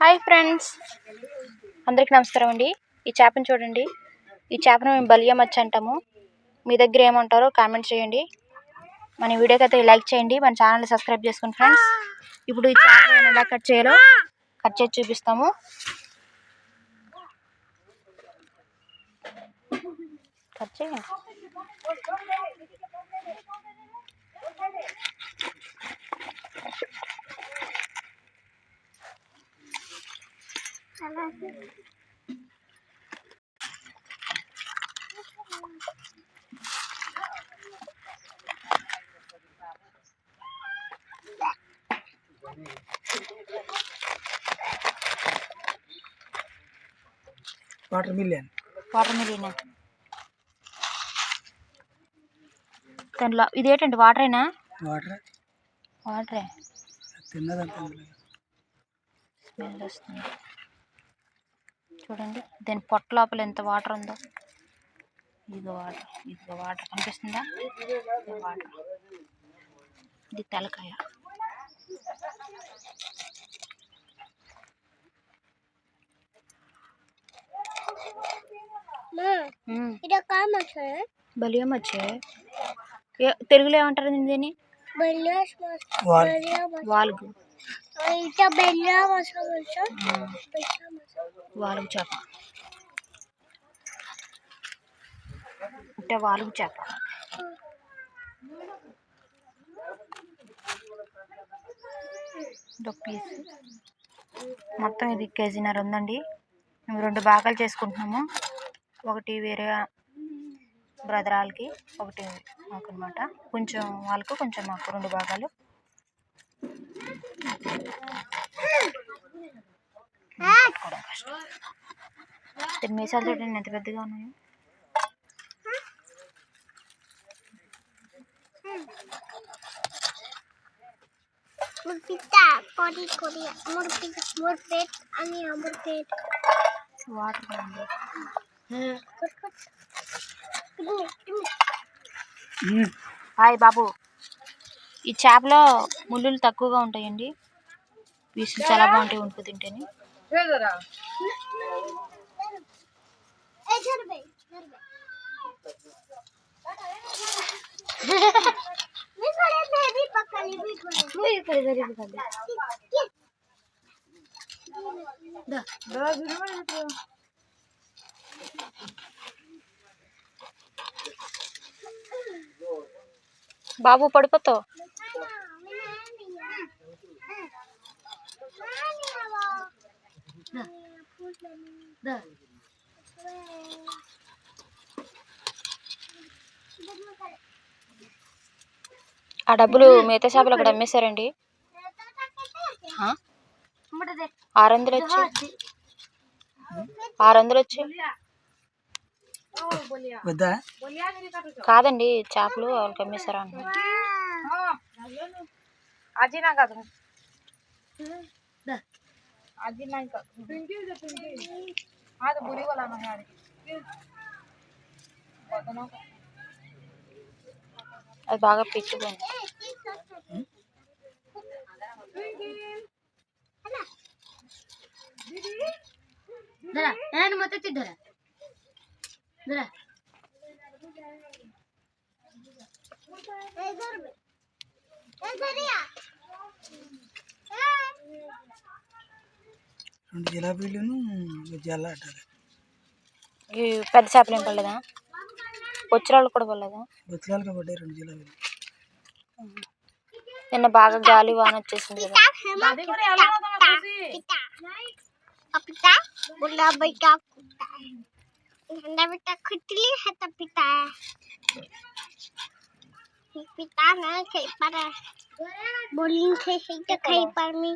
Hi friends. అందరికీ నమస్కారం అండి. ఈ చేపను చూడండి. ఈ చేపను మేము బలియా మచ్చ అంటాము. మీ దగ్గర ఏమంటారో కామెంట్ చేయండి. మన వీడియోకి అయితే లైక్ చేయండి. మన ఛానల్ సబ్స్క్రైబ్ చేసుకోండి ఫ్రెండ్స్. ఇప్పుడు ఈ చేపను ఎలా కట్ చేయాలో కట్ చేసి చూపిస్తాము. కట్ చేయండి. వాటర్ మిలియన్ వాటర్ మిలీన్ దాంట్లో ఇదేంటండి వాటరేనా వాటర్ వాటరే తిన్నదంతా స్మెల్ వస్తుంది. చూడండి. దీని పొట్ట లోపల ఎంత వాటర్ ఉందో. ఇదిగో వాటర్. ఇదిగో వాటర్. కనిపిస్తుందా వాటర్. ఇది తలకాయ. బలియం తెలుగులో ఏమంటారు దీన్ని? వాల్గు. এটা বেলিয়া মাছ বলছো বেলিয়া মাছ వాలుగు చేప అంటే వాలుగు చేప ఇదొక పీస్ మొత్తం ఇది కేజీన్నర ఉందండి మేము రెండు భాగాలు చేసుకుంటున్నాము ఒకటి వేరే బ్రదర్ వాళ్ళకి ఒకటి మాకు అనమాట కొంచెం వాళ్ళకు కొంచెం మాకు రెండు భాగాలు పట్టుకోవడం కష్టం దీని మీసాలు చూడండి ఎంత పెద్దగా ఉన్నాయో వాటర్ హాయ్ బాబు ఈ చేపలో ముళ్ళు తక్కువగా ఉంటాయండి. పీసులు చాలా బాగుంటాయి ఉంటుంది తింటేనే. బాబు పడిపోతావు ఆ డబ్బులు మిగతా చేపలు అక్కడ అమ్మేశారండి? ఆరు వందలు వచ్చి. ఆరు వందలు వచ్చి. వద్దా? కాదండి చేపలు వాళ్ళకి అమ్మేశారు అంటున్నారు आधी नाही का हा तर बुरी वाला नाही అది బాగా పిచ్చిపోయింది నేను మొత్తం తిద్దరా దరా ఏ దొరబే ఏ దొరియా రెండు జిలాబీలను జల్ల అంటారు ఈ పెద్ద చేపలు ఏం పడలేదా వచ్చిరాళ్ళు కూడా పడలేదా బొత్తిలాలుగా పడ్డాయి రెండు జిలాబీలు నిన్న బాగా గాలి వాన వచ్చేసింది కదా दादी को आलो ना तो खुशी पिता पिता बोला बेटा कुत्ता नंदा बेटा खुटली है तो पिता पिता ना खाई पारा बोलिंग खाई है तो खाई पार में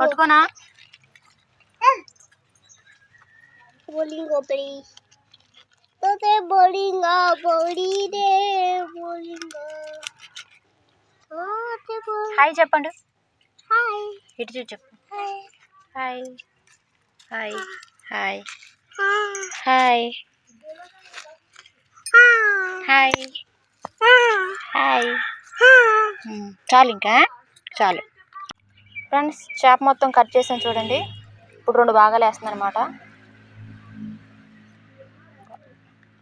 పట్టుకోనా బౌలింగో ప్లీజ్ తోతే బౌలింగో బౌలీ రే బౌలింగో హాయ్ చెప్పండి హాయ్ ఇటు చూ చెప్పు hi hi hi hi hi hi చాలు ఇంకా చాలు ఫ్రెండ్స్ చేప మొత్తం కట్ చేసాను చూడండి. ఇప్పుడు రెండు భాగాలు వేస్తుంది అనమాట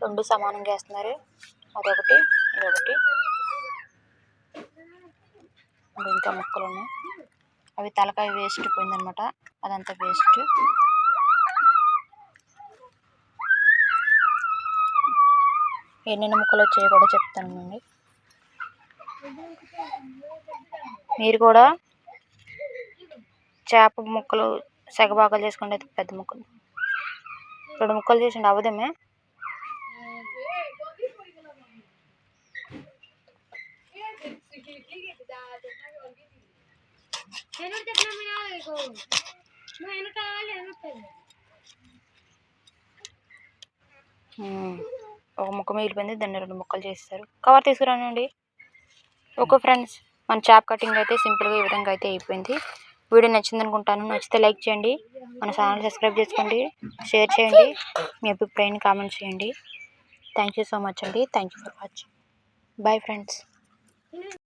రెండు సమానంగా వేస్తున్నారు. అదొకటి ఇదొకటి. ఇంకా ఇంకా ముక్కలు ఉన్నాయి. అవి తలకాయ వేస్ట్ పోయిందనమాట అదంతా వేస్ట్ ఎన్నెన్ని ముక్కలు వచ్చాయో కూడా చెప్తానండి మీరు కూడా చేప ముక్కలు సగభాగాలు చేసుకుంటే అది పెద్ద ముక్కలు. రెండు ముక్కలు చేసిండి అవదమే ఒక ముక్క మిగిలిపోయింది దాన్ని రెండు ముక్కలు చేస్తారు కవర్ తీసుకురానండి ఓకే ఫ్రెండ్స్ మన చాప్ కటింగ్ అయితే సింపుల్గా ఈ విధంగా అయితే అయిపోయింది. వీడియో నచ్చింది అనుకుంటాను నచ్చితే లైక్ చేయండి. మన ఛానల్ సబ్స్క్రైబ్ చేసుకోండి. షేర్ చేయండి. మీ అభిప్రాయాన్ని కామెంట్ చేయండి. థ్యాంక్ యూ సో మచ్ అండి. Thank you for watching. Bye friends.